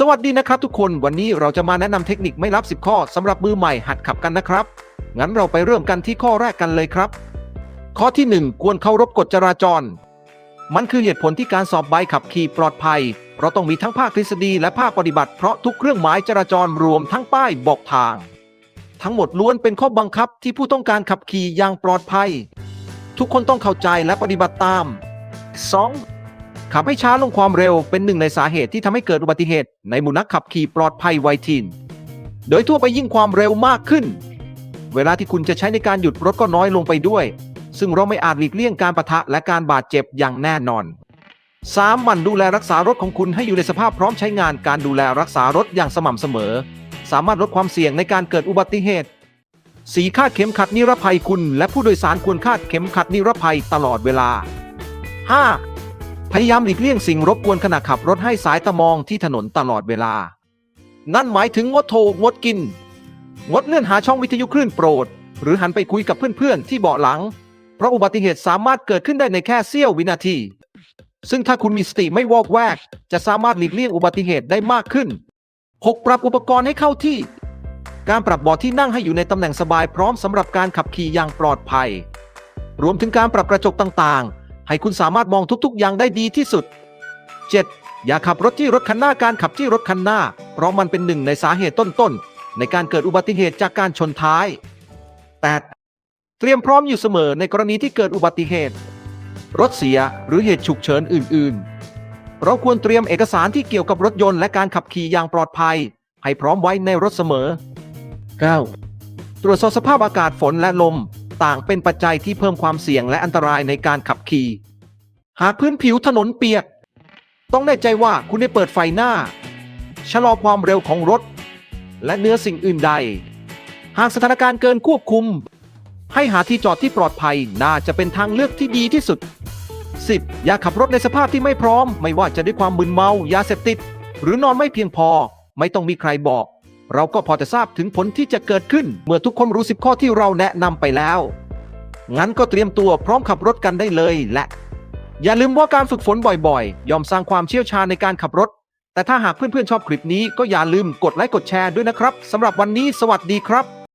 สวัสดีนะครับทุกคนวันนี้เราจะมาแนะนำเทคนิคไม่รับ 10 ข้อสำหรับมือใหม่หัดขับกันนะครับ งั้นเราไปเริ่มกันที่ข้อแรกกันเลยครับ ข้อที่ 1 ควรเคารพกฎจราจร มันคือเหตุผลที่การสอบใบขับขี่ปลอดภัย เพราะต้องมีทั้งภาคทฤษฎีและภาคปฏิบัติเพราะทุกเครื่องหมายจราจรรวมทั้งป้ายบอกทาง ทั้งหมดล้วนเป็นข้อบังคับที่ผู้ต้องการขับขี่อย่างปลอดภัย ทุกคนต้องเข้าใจและปฏิบัติตาม 2. ขับให้ช้าลงความเร็วเป็นหนึ่งในสาเหตุที่ทำให้เกิดอุบัติเหตุ ในหมู่นักขับขี่ปลอดภัยไวทีนโดยทั่วไปยิ่งความเร็วมากขึ้น เวลาที่คุณจะใช้ในการหยุดรถก็น้อยลงไปด้วย ซึ่งเราไม่อาจหลีกเลี่ยงการประทะและการบาดเจ็บอย่างแน่นอน 3. มันดูแลรักษารถของคุณให้อยู่ในสภาพพร้อมใช้งานการดูแลรักษารถอย่างสม่ำเสมอ สามารถลดความเสี่ยงในการเกิดอุบัติเหตุสีคาดเข็มขัดนิรภัยคุณ และผู้โดยสารควรคาดเข็มขัดนิรภัยตลอดเวลา 5. พยายามหลีกเลี่ยงสิ่งรบกวนขณะขับรถให้สายตามองที่ถนนตลอดเวลา นั่นหมายถึงงดโทร งดกิน งดเลื่อนหาช่องวิทยุคลื่นโปรด หรือหันไปคุยกับเพื่อนๆ ที่เบาะหลัง เพราะอุบัติเหตุสามารถเกิดขึ้นได้ในแค่เสี้ยววินาที ซึ่งถ้าคุณมีสติไม่วอกแวก จะสามารถหลีกเลี่ยงอุบัติเหตุได้มากขึ้น 6. ปรับอุปกรณ์ให้เข้าที่ การปรับเบาะที่นั่งให้อยู่ในตำแหน่งสบายพร้อมสำหรับการขับขี่อย่างปลอดภัย รวมถึงการปรับกระจกต่างๆ ให้คุณสามารถมองทุกๆ อย่างได้ดีที่สุด 7. อย่าขับรถที่รถคันหน้าการขับที่รถคันหน้า เพราะมันเป็นหนึ่งในสาเหตุต้นๆ ในการเกิดอุบัติเหตุจากการชนท้าย 8. เตรียมพร้อมอยู่เสมอในกรณีที่เกิดอุบัติเหตุ รถเสียหรือเหตุฉุกเฉินอื่น ๆ เราควรเตรียมเอกสารที่เกี่ยวกับรถยนต์และการขับขี่อย่างปลอดภัย ให้พร้อมไว้ในรถเสมอ 9. ตรวจสอบสภาพอากาศฝนและลม ต่างเป็นปัจจัยที่เพิ่มความเสี่ยงและอันตรายในการขับขี่ หากพื้นผิวถนนเปียก ต้องแน่ใจว่าคุณได้เปิดไฟหน้า ชะลอความเร็วของรถ และเนื้อสิ่งอื่นใด หากสถานการณ์เกินควบคุม ให้หาที่จอดที่ปลอดภัยน่าจะเป็นทางเลือกที่ดีที่สุด 10. อย่าขับรถในสภาพที่ไม่พร้อม ไม่ว่าจะด้วยความมึนเมา ยาเสพติด หรือนอนไม่เพียงพอ ไม่ต้องมีใครบอก เราก็พอจะทราบถึงผลที่จะเกิดขึ้น เมื่อทุกคนรู้สิบข้อที่เราแนะนำไปแล้ว งั้นก็เตรียมตัวพร้อมขับรถกันได้เลยและ อย่าลืมว่าการฝึกฝนบ่อยๆ ย่อมสร้างความเชี่ยวชาญในการขับรถ แต่ถ้าหากเพื่อนๆชอบคลิปนี้ก็อย่าลืมกดไลค์กดแชร์ด้วยนะครับสำหรับวันนี้สวัสดีครับ